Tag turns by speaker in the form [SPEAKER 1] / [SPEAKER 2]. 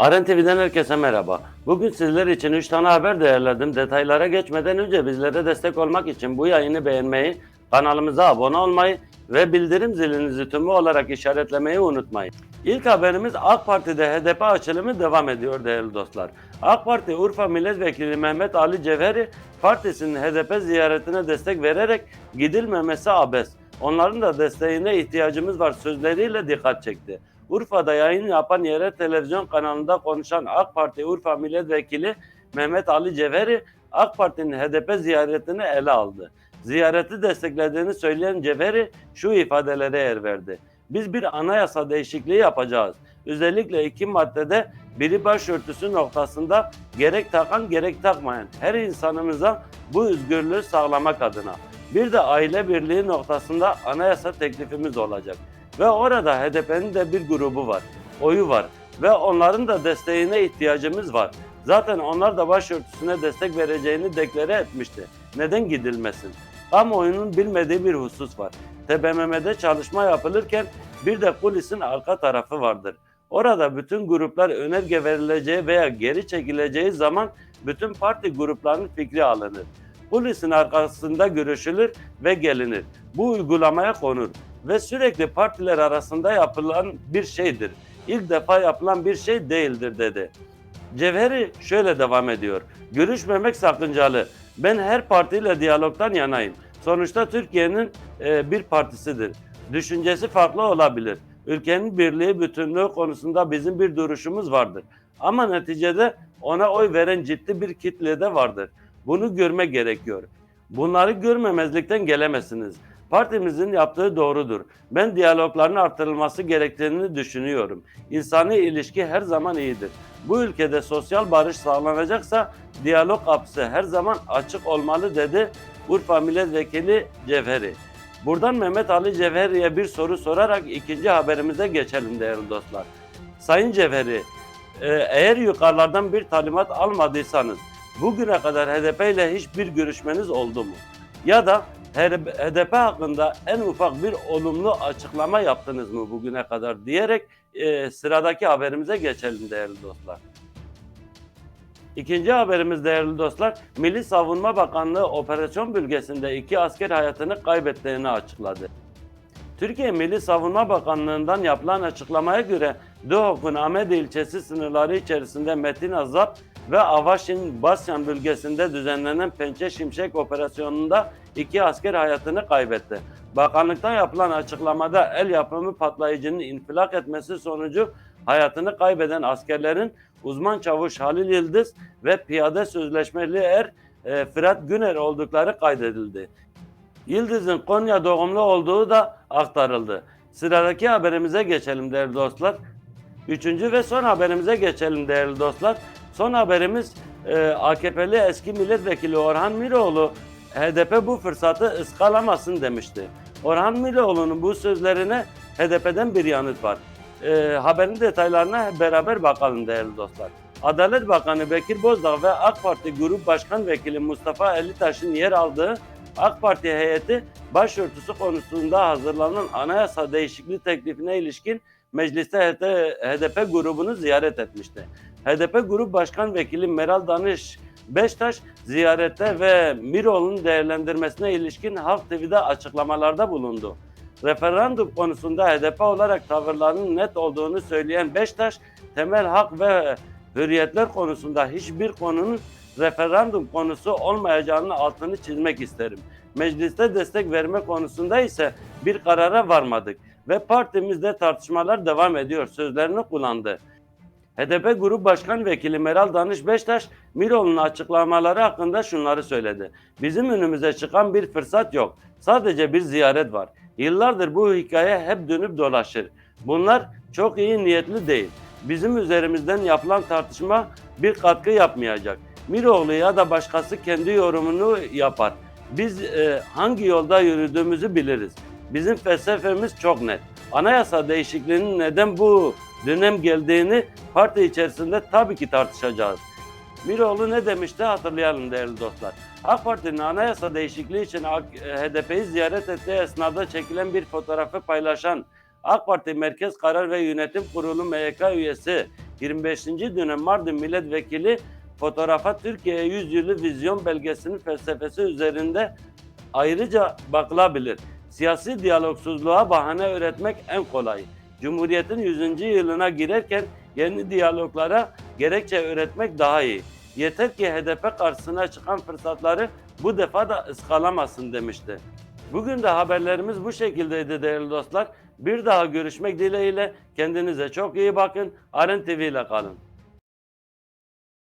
[SPEAKER 1] Aren TV'den herkese merhaba. Bugün sizler için 3 tane haber değerlendim. Detaylara geçmeden önce bizlere destek olmak için bu yayını beğenmeyi, kanalımıza abone olmayı ve bildirim zilinizi tümü olarak işaretlemeyi unutmayın. İlk haberimiz AK Parti'de HDP açılımı devam ediyor değerli dostlar. AK Parti Urfa Milletvekili Mehmet Ali Cevheri partisinin HDP ziyaretine destek vererek gidilmemesi abes. Onların da desteğine ihtiyacımız var sözleriyle dikkat çekti. Urfa'da yayın yapan yerel televizyon kanalında konuşan AK Parti Urfa Milletvekili Mehmet Ali Cevheri AK Parti'nin HDP ziyaretini ele aldı. Ziyareti desteklediğini söyleyen Cevheri şu ifadelere yer verdi. Biz bir anayasa değişikliği yapacağız. Özellikle iki maddede biri başörtüsü noktasında gerek takan gerek takmayan her insanımıza bu özgürlüğü sağlamak adına. Bir de aile birliği noktasında anayasa teklifimiz olacak. Ve orada HDP'nin de bir grubu var, oyu var ve onların da desteğine ihtiyacımız var. Zaten onlar da başörtüsüne destek vereceğini deklare etmişti. Neden gidilmesin? Kamuoyunun bilmediği bir husus var. TBMM'de çalışma yapılırken bir de kulisin arka tarafı vardır. Orada bütün gruplar önerge verileceği veya geri çekileceği zaman bütün parti gruplarının fikri alınır. Kulisin arkasında görüşülür ve gelinir. Bu uygulamaya konur ve sürekli partiler arasında yapılan bir şeydir. İlk defa yapılan bir şey değildir dedi. Cevheri şöyle devam ediyor. Görüşmemek sakıncalı. Ben her partiyle diyalogtan yanayım. Sonuçta Türkiye'nin e, bir partisidir. Düşüncesi farklı olabilir. Ülkenin birliği, bütünlüğü konusunda bizim bir duruşumuz vardır. Ama neticede ona oy veren ciddi bir kitle de vardır. Bunu görme gerekiyor. Bunları görmemezlikten gelemezsiniz. Partimizin yaptığı doğrudur. Ben diyalogların artırılması gerektiğini düşünüyorum. İnsani ilişki her zaman iyidir. Bu ülkede sosyal barış sağlanacaksa diyalog kapısı her zaman açık olmalı dedi Urfa Milletvekili Cevheri. Buradan Mehmet Ali Cevheri'ye bir soru sorarak ikinci haberimize geçelim değerli dostlar. Sayın Cevheri, e, eğer yukarılardan bir talimat almadıysanız bugüne kadar HDP ile hiçbir görüşmeniz oldu mu? Ya da HDP hakkında en ufak bir olumlu açıklama yaptınız mı bugüne kadar diyerek e, sıradaki haberimize geçelim değerli dostlar. İkinci haberimiz değerli dostlar, Milli Savunma Bakanlığı operasyon bölgesinde iki asker hayatını kaybettiğini açıkladı. Türkiye Milli Savunma Bakanlığı'ndan yapılan açıklamaya göre Doğuk'un Ahmet ilçesi sınırları içerisinde Metin Azap ve Avaşin Basyan bölgesinde düzenlenen Pençe Şimşek operasyonunda iki asker hayatını kaybetti. Bakanlıktan yapılan açıklamada el yapımı patlayıcının infilak etmesi sonucu hayatını kaybeden askerlerin uzman çavuş Halil Yıldız ve piyade sözleşmeli er e, Fırat Güner oldukları kaydedildi. Yıldız'ın Konya doğumlu olduğu da aktarıldı. Sıradaki haberimize geçelim değerli dostlar. Üçüncü ve son haberimize geçelim değerli dostlar. Son haberimiz e, AKP'li eski milletvekili Orhan Miroğlu HDP bu fırsatı ıskalamasın demişti. Orhan Miroğlu'nun bu sözlerine HDP'den bir yanıt var. E, haberin detaylarına beraber bakalım değerli dostlar. Adalet Bakanı Bekir Bozdağ ve AK Parti Grup Başkan Vekili Mustafa Elitaş'ın yer aldığı AK Parti heyeti başörtüsü konusunda hazırlanan anayasa değişikliği teklifine ilişkin mecliste HDP grubunu ziyaret etmişti. HDP Grup Başkan Vekili Meral Danış Beştaş ziyarette ve Miroğlu'nun değerlendirmesine ilişkin Halk TV'de açıklamalarda bulundu. Referandum konusunda HDP olarak tavırlarının net olduğunu söyleyen Beştaş, temel hak ve hürriyetler konusunda hiçbir konunun referandum konusu olmayacağının altını çizmek isterim. Mecliste destek verme konusunda ise bir karara varmadık ve partimizde tartışmalar devam ediyor sözlerini kullandı. HDP Grup Başkan Vekili Meral Danış Beştaş, Miroğlu'nun açıklamaları hakkında şunları söyledi. Bizim önümüze çıkan bir fırsat yok. Sadece bir ziyaret var. Yıllardır bu hikaye hep dönüp dolaşır. Bunlar çok iyi niyetli değil. Bizim üzerimizden yapılan tartışma bir katkı yapmayacak. Miroğlu ya da başkası kendi yorumunu yapar. Biz e, hangi yolda yürüdüğümüzü biliriz. Bizim felsefemiz çok net. Anayasa değişikliğinin neden bu dönem geldiğini parti içerisinde tabii ki tartışacağız. Miroğlu ne demişti hatırlayalım değerli dostlar. AK Parti'nin anayasa değişikliği için HDP'yi ziyaret ettiği esnada çekilen bir fotoğrafı paylaşan AK Parti Merkez Karar ve Yönetim Kurulu MYK üyesi 25. dönem Mardin Milletvekili fotoğrafa Türkiye 100 yılı vizyon belgesinin felsefesi üzerinde ayrıca bakılabilir. Siyasi diyalogsuzluğa bahane öğretmek en kolay. Cumhuriyetin 100. yılına girerken yeni diyaloglara gerekçe öğretmek daha iyi. Yeter ki HDP karşısına çıkan fırsatları bu defa da ıskalamasın demişti. Bugün de haberlerimiz bu şekildeydi değerli dostlar. Bir daha görüşmek dileğiyle kendinize çok iyi bakın. Aren TV ile kalın.